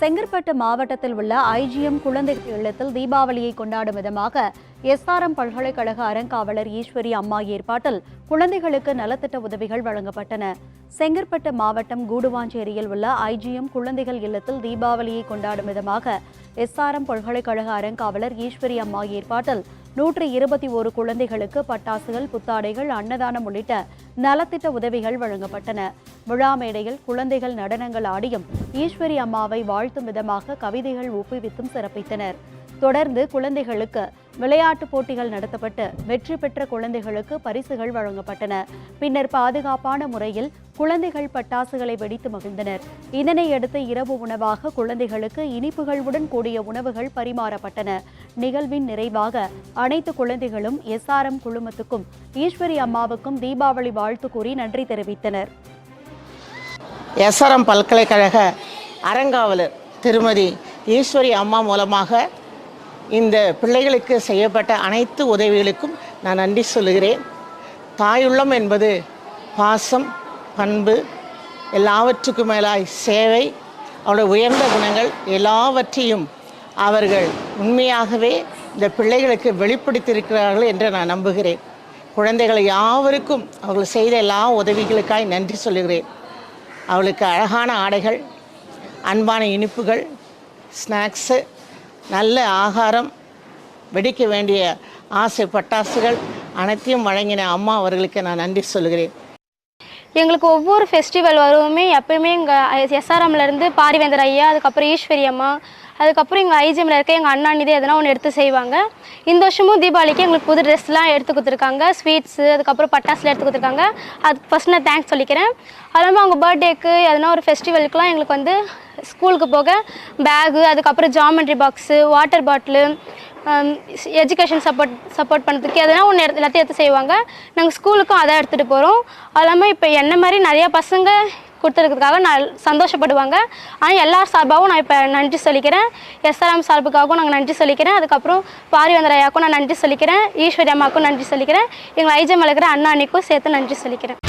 செங்கற்பட்டு மாவட்டத்தில் உள்ள ஐஜிஎம் குழந்தைகள் இல்லத்தில் தீபாவளியை கொண்டாடும் விதமாக எஸ்ஆர்எம் பல்கலைக்கழக அறங்காவலர் ஈஸ்வரி அம்மா ஏற்பாட்டில் குழந்தைகளுக்கு நலத்திட்ட உதவிகள் வழங்கப்பட்டன. செங்கற்பட்டு மாவட்டம் கூடுவாஞ்சேரியில் உள்ள ஐஜிஎம் குழந்தைகள் இல்லத்தில் தீபாவளியை கொண்டாடும் விதமாக எஸ்ஆர்எம் பல்கலைக்கழக அறங்காவலர் ஈஸ்வரி அம்மா ஏற்பாட்டில் நூற்றி இருபத்தி ஒரு குழந்தைகளுக்கு பட்டாசுகள் புத்தாடைகள் அன்னதானம் உள்ளிட்ட நலத்திட்ட உதவிகள் வழங்கப்பட்டன. விழா மேடையில் குழந்தைகள் நடனங்கள் ஆடியும் ஈஸ்வரி அம்மாவை வாழ்த்தும் விதமாக கவிதைகள் ஒப்புவித்தும் சிறப்பித்தனர். தொடர்ந்து குழந்தைகளுக்கு விளையாட்டுப் போட்டிகள் நடத்தப்பட்டு வெற்றி பெற்ற குழந்தைகளுக்கு பரிசுகள் வழங்கப்பட்டன. பின்னர் பாதுகாப்பான முறையில் குழந்தைகள் பட்டாசுகளை வெடித்து மகிழ்ந்தனர். இதனையடுத்து இரவு உணவாக குழந்தைகளுக்கு இனிப்புகளுடன் கூடிய உணவுகள் பரிமாறப்பட்டன. நிகழ்வின் நிறைவாக அனைத்து குழந்தைகளும் எஸ்ஆர்எம் குழுமத்துக்கும் ஈஸ்வரி அம்மாவுக்கும் தீபாவளி வாழ்த்து கூறி நன்றி தெரிவித்தனர். எஸ்ஆர்எம் பல்கலைக்கழக அறங்காவலர் திருமதி ஈஸ்வரி அம்மா மூலமாக இந்த பிள்ளைகளுக்கு செய்யப்பட்ட அனைத்து உதவிகளுக்கும் நான் நன்றி சொல்லுகிறேன். தாயுள்ளம் என்பது பாசம் பண்பு எல்லாவற்றுக்கும் மேலாய் சேவை அவருடைய உயர்ந்த குணங்கள் எல்லாவற்றையும் அவர்கள் உண்மையாகவே இந்த பிள்ளைகளுக்கு வெளிப்படுத்தியிருக்கிறார்கள் என்று நான் நம்புகிறேன். குழந்தைகள் யாவருக்கும் அவர்கள் செய்த எல்லா உதவிகளுக்காய் நன்றி சொல்லுகிறேன். அவளுக்கு அழகான ஆடைகள் அன்பான இனிப்புகள் ஸ்நாக்ஸு நல்ல ஆகாரம் வெடிக்க வேண்டிய ஆசை பட்டாசுகள் அனைத்தையும் வழங்கின அம்மா அவர்களுக்கு நான் நன்றி சொல்கிறேன். எங்களுக்கு ஒவ்வொரு ஃபெஸ்டிவல் வருமே எப்பயுமே எங்கள் எஸ்ஆர்எம்லேருந்து பாரிவேந்தர் ஐயா அதுக்கப்புறம் ஈஸ்வரி அம்மா அதுக்கப்புறம் எங்கள் ஐஜிஎம்ல இருக்க எங்கள் அண்ணா நிதி எதனா ஒன்று எடுத்து செய்வாங்க. இந்த வருஷமும் தீபாவளிக்கு எங்களுக்கு புது ட்ரெஸ்லாம் எடுத்து கொடுத்துருக்காங்க. ஸ்வீட்ஸு அதுக்கப்புறம் பட்டாசுலாம் எடுத்து கொடுத்துருக்காங்க. அதுக்கு ஃபஸ்ட் நான் தேங்க்ஸ் சொல்லிக்கிறேன். அது இல்லாமல் அவங்க பர்த்டேக்கு எதனா ஒரு ஃபெஸ்டிவலுக்குலாம் எங்களுக்கு வந்து ஸ்கூலுக்கு போக பேகு அதுக்கப்புறம் geometry box water bottle education support support பண்ணுறதுக்கு எதனா ஒன்று எடுத்து எல்லாத்தையும் எடுத்து செய்வாங்க. நாங்கள் ஸ்கூலுக்கும் அதை எடுத்துகிட்டு போகிறோம் அது இல்லாமல் இப்போ என்ன மாதிரி நிறையா பசங்க கொடுத்துருக்கிறதுக்காக நான் சந்தோஷப்படுவாங்க. ஆனால் எல்லார் சார்பாகவும் நான் இப்போ நன்றி சொல்லிக்கிறேன். எஸ்ஆர்எம் சார்புக்காகவும் நாங்கள் நன்றி சொல்லிக்கிறேன். அதுக்கப்புறம் பாரியவந்திராயாவுக்கும் நான் நன்றி சொல்லிக்கிறேன். ஈஸ்வரி அம்மாவுக்கும் நன்றி சொல்லிக்கிறேன். எங்கள் ஐஜம் வளர்க்குற அண்ணா அன்னைக்கும் சேர்த்து நன்றி சொல்லிக்கிறேன்.